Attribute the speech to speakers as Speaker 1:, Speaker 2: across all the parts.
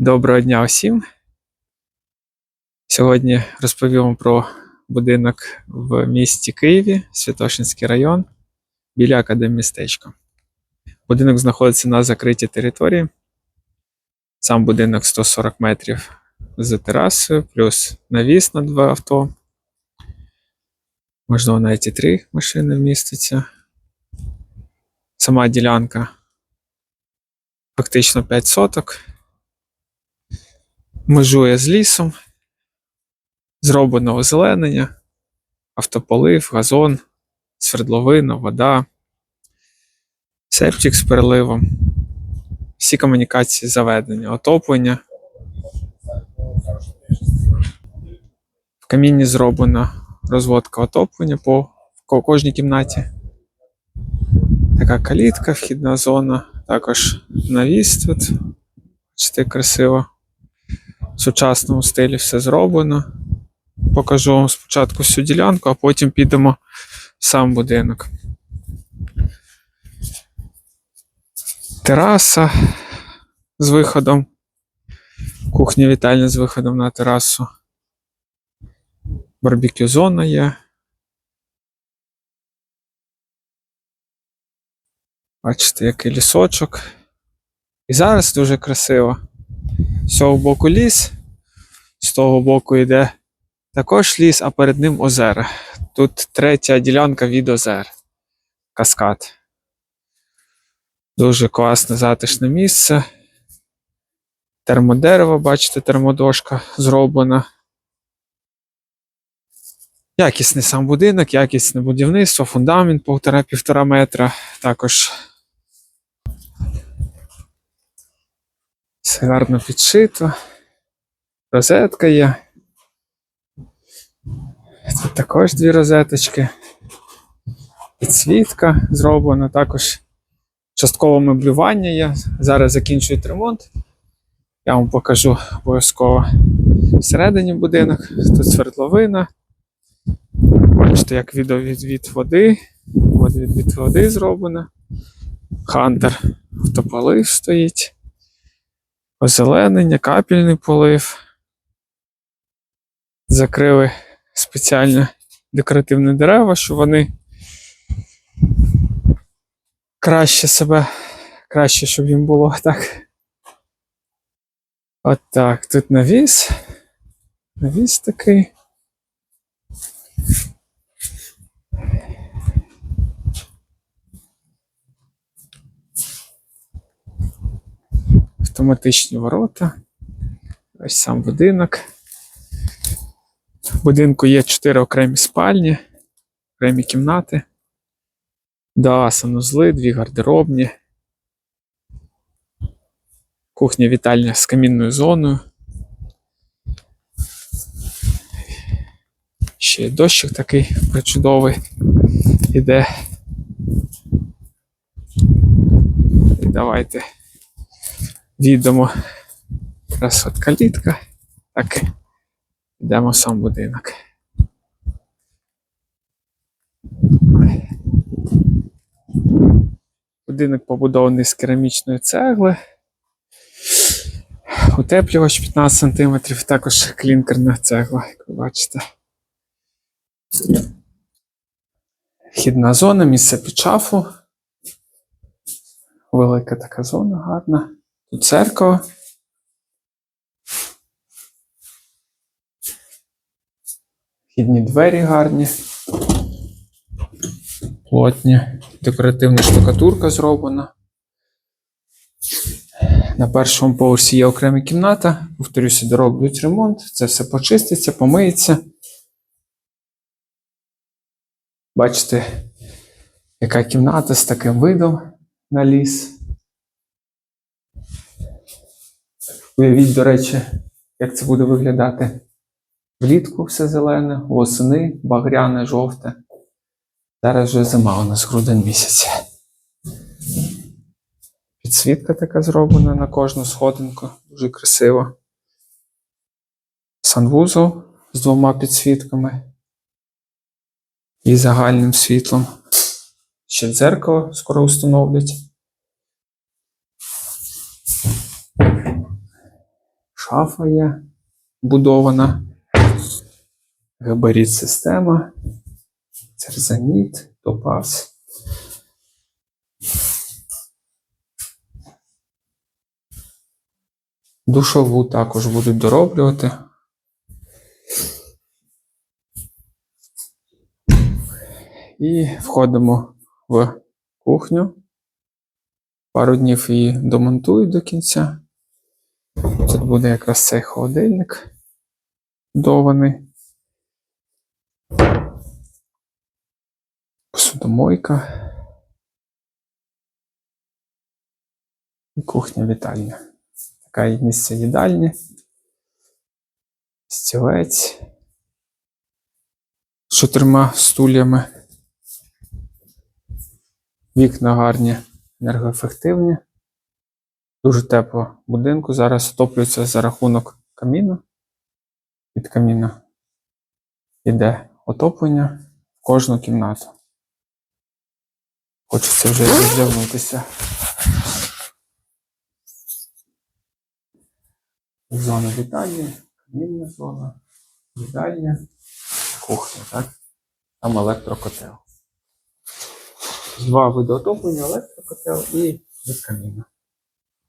Speaker 1: Доброго дня усім. Сьогодні розповім вам про будинок в місті Києві, Святошинський район, біля Академмістечка. Будинок знаходиться на закритій території. Сам будинок 140 метрів з терасою, плюс навіс на два авто. Можливо, навіть і три машини вміститься. Сама ділянка фактично 5 соток межує з лісом, зроблено озеленення, автополив, газон, свердловина, вода, септик з переливом, всі комунікації заведені, отоплення. В камінні зроблена розводка отоплення по кожній кімнаті. Така калітка, вхідна зона, також навіс тут. Бачите, красиво в сучасному стилі все зроблено. Покажу вам спочатку всю ділянку, а потім підемо в сам будинок. Тераса з виходом. Кухня вітальня з виходом на терасу. Барбекю зона є. Бачите, який лісочок. І зараз дуже красиво. З цього боку ліс, з того боку йде також ліс, а перед ним озера. Тут третя ділянка від озер. Каскад. Дуже класне затишне місце. Термодерево, бачите, термодошка зроблена. Якісний сам будинок, якісне будівництво, фундамент півтора-півтора метра. Також все гарно підшито. Розетка є. Тут також дві розеточки. Підсвітка зроблена, також часткове меблювання є. Зараз закінчують ремонт. Я вам покажу обов'язково всередині будинок. Тут свердловина. Бачите, як відвід води. Відвід води зроблено. Хантер автополив стоїть. Озеленення, капельний полив. Закрили спеціально декоративні дерева, щоб вони краще себе, краще, щоб їм було так. От так, тут навіс. Навіс такий. Автоматичні ворота. Ось сам будинок. В будинку є чотири окремі спальні, окремі кімнати. Два санузли, дві гардеробні. Кухня вітальня з камінною зоною. Ще й дощик такий причудовий іде. І давайте віддамо якраз от калітка. Так, йдемо в сам будинок. Будинок побудований з керамічної цегли. Утеплювач 15 см, також клінкерна цегла, як ви бачите. Вхідна зона, місце під шафу. Велика така зона гарна. Тут церква. Вхідні двері гарні. Плотні. Декоративна штукатурка зроблена. На першому поверсі є окрема кімната. Повторюся, дороблять ремонт. Це все почиститься, помиється. Бачите, яка кімната з таким видом на ліс. Уявіть, до речі, як це буде виглядати. Влітку все зелене, восени, багряне, жовте. Зараз вже зима у нас грудень місяць. Підсвітка така зроблена на кожну сходинку. Дуже красиво. Санвузол з двома підсвітками і загальним світлом. Ще дзеркало скоро встановлять. Шафа є будована. Габарит система. Церзаніт, топаз. Душову також будуть дороблювати. І входимо в кухню. Пару днів її домонтують до кінця. Тут буде якраз цей холодильник вдований. Посудомойка. І кухня вітальня. Така є місце їдальні. Стілець. З чотирма стульями. Вікна гарні, енергоефективні. Дуже тепло в будинку. Зараз отоплюється за рахунок каміну. Від каміна йде отоплення в кожну кімнату. Хочеться вже роздягнутися. Зона вітальні, камінна зона, їдальня, кухня, так? Там електрокотел. Два види отоплення, електрокотел і від каміна.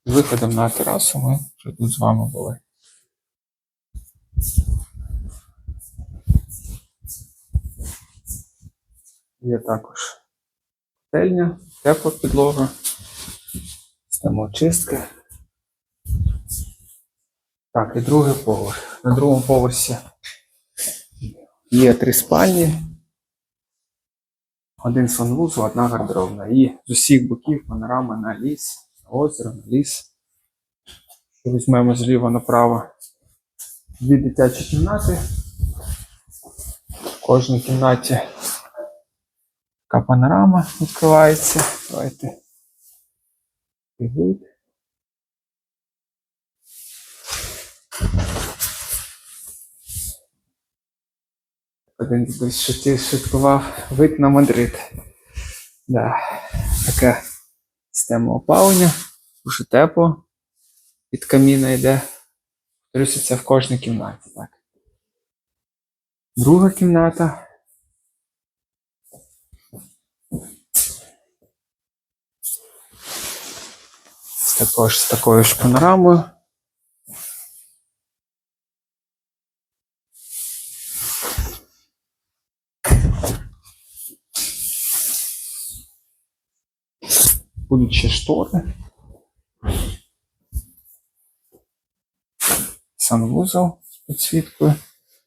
Speaker 1: З виходом на терасу ми вже тут з вами були. Є також котельня, тепла підлога, самоочистка. Так, і другий поверх. На другому поверсі є три спальні, один санвузол, одна гардеробна. І з усіх боків панорама на ліс, озеро, на ліс. Що Візьмемо зліва направо дві дитячі кімнати. В кожній кімнаті така панорама відкривається. Давайте. Вид. Один дідусь шутів, шуткував вид на Мадрид. Да. Така система опалення, дуже тепло. Від каміна йде. Це в кожній кімнаті. Так. Друга кімната. Також з такою ж панорамою. Будуть ще штори. Санвузол з підсвіткою,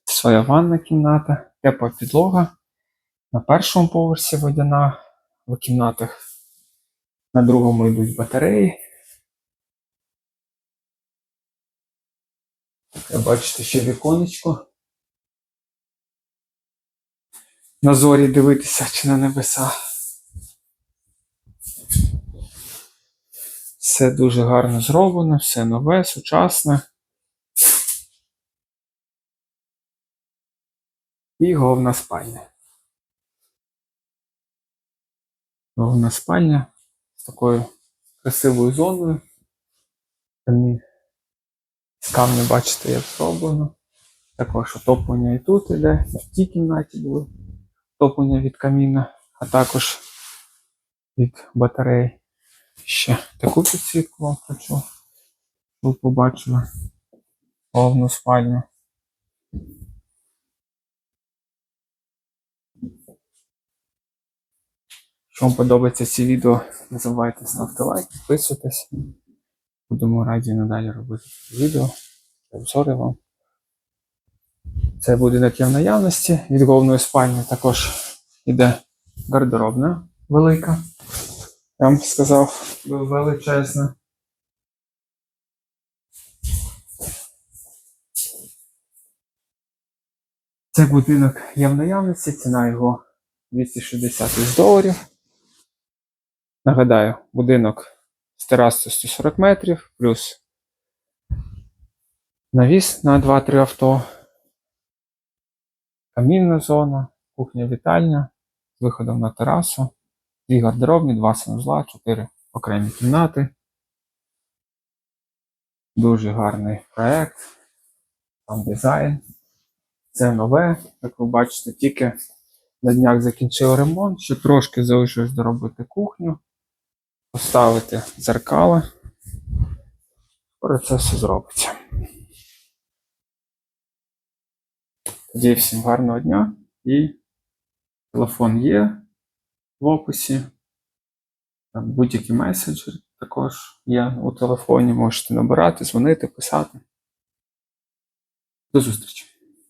Speaker 1: своя ванна кімната, тепла підлога. На першому поверсі водяна, в кімнатах на другому йдуть батареї. Бачите, ще віконечко. На зорі дивитися чи на небеса. Все дуже гарно зроблено, все нове, сучасне. І головна спальня. Головна спальня з такою красивою зоною. Там з камня, бачите, як зроблено. Також отоплення і тут іде, і в тій кімнаті було отоплення від каміна, а також від батареї. Ще таку підсвітку вам хочу. щоб побачили головну спальню. Якщо вам подобається ці відео, не забувайте ставити лайк, підписуйтесь. Будемо раді надалі робити відео, обзори вам. Це будинок є в наявності. Від головної спальні також іде гардеробна велика. Я вам сказав, величезна. Цей будинок є в наявності, ціна його 260 тисяч доларів. Нагадаю, будинок з терасою 140 метрів, плюс навіс на 2-3 авто, камінна зона, кухня вітальня з виходом на терасу, дві гардеробні, два санузла, чотири окремі кімнати. Дуже гарний проект. Там дизайн. Це нове, як ви бачите, тільки на днях закінчили ремонт, ще трошки залишилось доробити кухню, поставити дзеркала. Скоро це все зробиться. Тоді всім гарного дня і телефон є в описі. Будь-який меседжер також є у телефоні. Можете набирати, дзвонити, писати. До зустрічі!